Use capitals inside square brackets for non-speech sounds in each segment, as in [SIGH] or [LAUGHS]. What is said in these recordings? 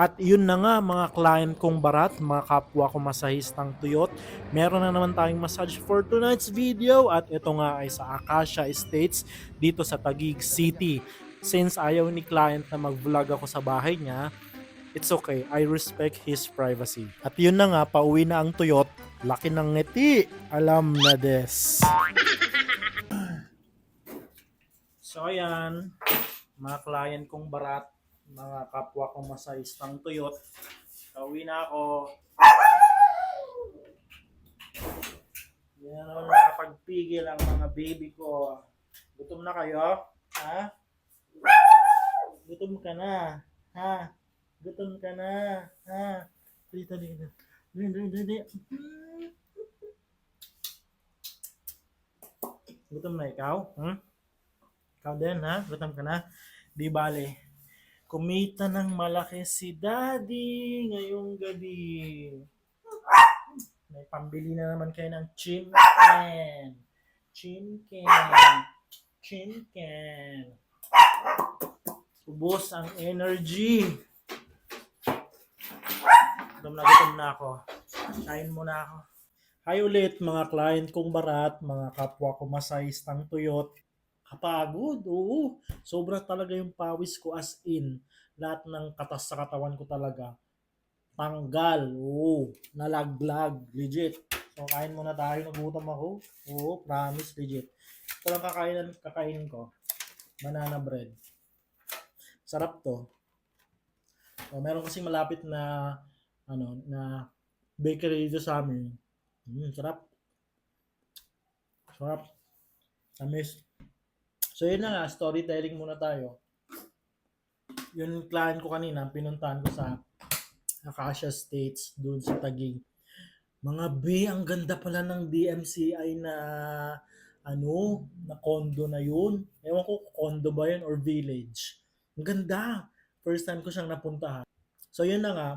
At yun na nga mga client kong barat, mga kapwa ko masahistang tuyot. Meron na naman tayong massage for tonight's video at ito nga ay sa Acacia Estates dito sa Taguig City. Since ayaw ni client na mag-vlog ako sa bahay niya, it's okay. I respect his privacy. At yun na nga, pauwi na ang tuyot. Laki ng ngiti. Alam na des. [LAUGHS] So ayan, mga client kong barat, mga kapwa kong masahistang tuyot. Pauwi na ako. Hindi na naman nakapagpigil ang mga baby ko. Gutom na kayo? Ha? Gutom ka na? Ha? Gutom ka na? Ha? Dito, dito. Dito, dito, dito. Gutom na ikaw? Hmm? Ikaw din, ha? Gutom ka na? Di bale. Kumita ng malaki si Daddy ngayong gabi. May pambili na naman kayo ng chimken. Chimken. Chimken. Ubus ang energy. Gutom na gutom na ako. Kain muna ako. Hi ulit mga client kong barat, mga kapwa ko masahistang tuyot. Kapagod, oo. Sobra talaga yung pawis ko as in. Lahat ng katas sa katawan ko talaga. Tanggal, oo. Nalaglag, legit. So kain muna tayo, nagutom ako. Oo, promise, legit. Ito lang kakainin, kakainin ko. Banana bread. Sarap to. So, meron kasi malapit na ano na bakery dito sa amin. Mm, sarap. Sarap. Tamis. So yun na nga, storytelling muna tayo. Yung client ko kanina, pinuntahan ko sa Acacia States, doon sa Taguig. Mga B, ang ganda pala ng DMCI na ano, na condo na yun. Ewan ko, condo ba yun or village. Ang ganda. First time ko siyang napuntahan. So yun na nga,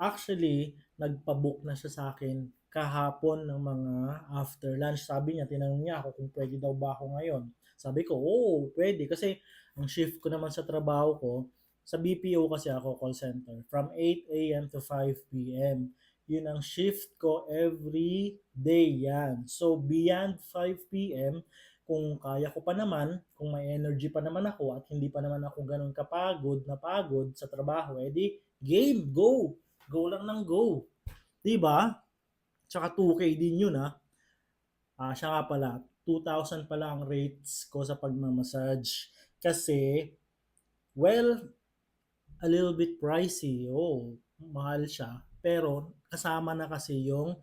actually, nagpabook na siya sa akin kahapon ng mga after lunch. Sabi niya, tinanong niya ako kung pwede daw ba ako ngayon. Sabi ko, oo, pwede. Kasi ang shift ko naman sa trabaho ko, sa BPO kasi ako, call center, from 8 a.m. to 5 p.m. Yun ang shift ko every day yan. So, beyond 5 p.m., kung kaya ko pa naman, kung may energy pa naman ako at hindi pa naman ako ganun kapagod na pagod sa trabaho, edi game, go! Go lang ng go. 'Di ba? Tsaka 2K din yun ha. Ah, siya nga pala, 2,000 pala ang rates ko sa pagmamassage. Kasi, well, a little bit pricey. Oh, mahal siya. Pero, kasama na kasi yung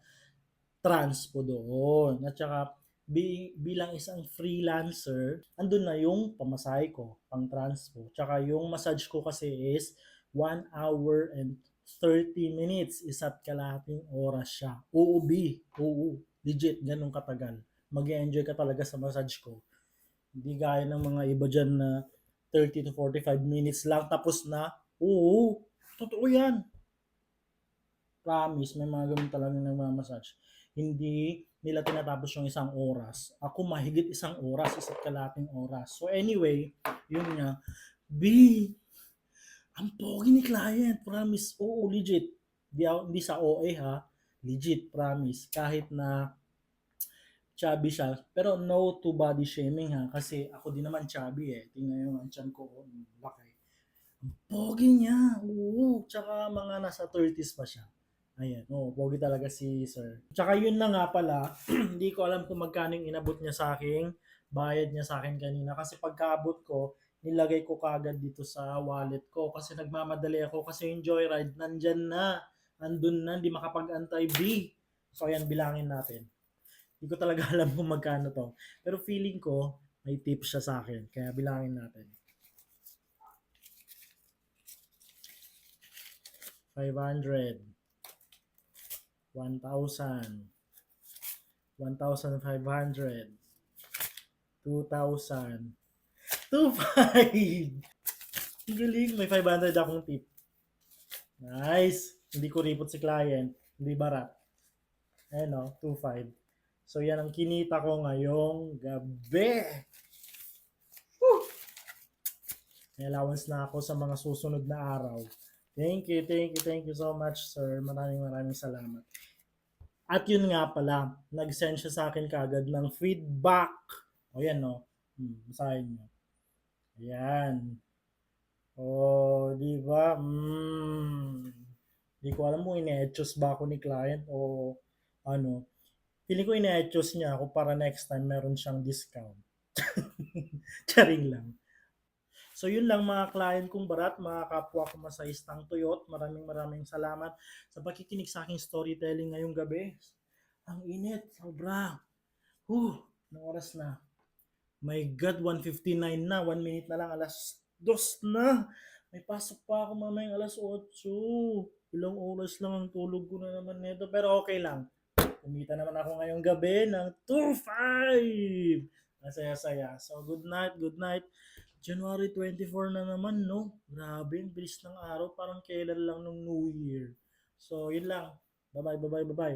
transpo doon. At saka, bi- bilang isang freelancer, andun na yung pamasahe ko, pang transpo. Tsaka yung massage ko kasi is 1 hour and 30 minutes, isa't kalahating oras siya. Oo, B. Oo, legit, ganun katagal. Mag enjoy ka talaga sa massage ko. Hindi gaya ng mga iba dyan na 30 to 45 minutes lang tapos na. Oo, totoo yan. Promise, may mga ganun talaga nagmamassage. Hindi nila tinatapos yung isang oras. Ako mahigit isang oras, isa't kalating oras. So anyway, yun nga. B, ang pogi ni client, promise. Oo, legit. Di, hindi sa OA ha. Legit, promise. Kahit na chubby siya. Pero no to body shaming ha. Kasi ako din naman chubby eh. Tingnan yung ang tiyan ko. oh, Laki. Ang pogi niya. Oo. Tsaka mga nasa 30s pa siya. Ayan. Oo, pogi talaga si sir. Tsaka yun na nga pala. [CLEARS THROAT] hindi ko alam kung magkano inabot niya sa akin. Bayad niya sa akin kanina. Kasi pagkaabot ko, nilagay ko kagad dito sa wallet ko kasi nagmamadali ako kasi yung joyride nandyan na andun na hindi makapag-antay B so ayan bilangin natin hindi ko talaga [LAUGHS] alam kung magkano to pero feeling ko may tip siya sa akin kaya bilangin natin 500 1,000 1,500 2,000 2.5. Ang galing. May 500 akong tip. Nice. Hindi ko ripot si client. Hindi barat. Ayan o, 2.5. So, yan ang kinita ko ngayong gabi. Woo! May allowance na ako sa mga susunod na araw. Thank you, thank you, thank you so much, sir. Maraming maraming salamat. At yun nga pala, nag-send siya sa akin kagad ng feedback. O yan, no? Hmm, basahin nyo. Ayan. O, di ba? Hmm. Di ko alam kung ine-etchos ba ako ni client o ano. Feeling ko ine-etchos niya ako para next time meron siyang discount. [LAUGHS] Charing lang. So yun lang mga client kong barat, mga kapwa ko masahistang tuyot. Maraming maraming salamat sa pakikinig sa aking storytelling ngayong gabi. Ang init, sobra. Huh, ng oras na. My God, 1.59 na. 1 minute na lang, alas 2 na. May pasok pa ako mamayang alas 8. Ilang oras lang ang tulog ko na naman nito. Pero okay lang. Kumita naman ako ngayong gabi ng 2.5. Masaya-saya. So good night, good night. January 24 na naman, no? Grabe, bilis ng araw. Parang kailan lang nung New Year. So, yun lang. Bye-bye, bye-bye, bye-bye.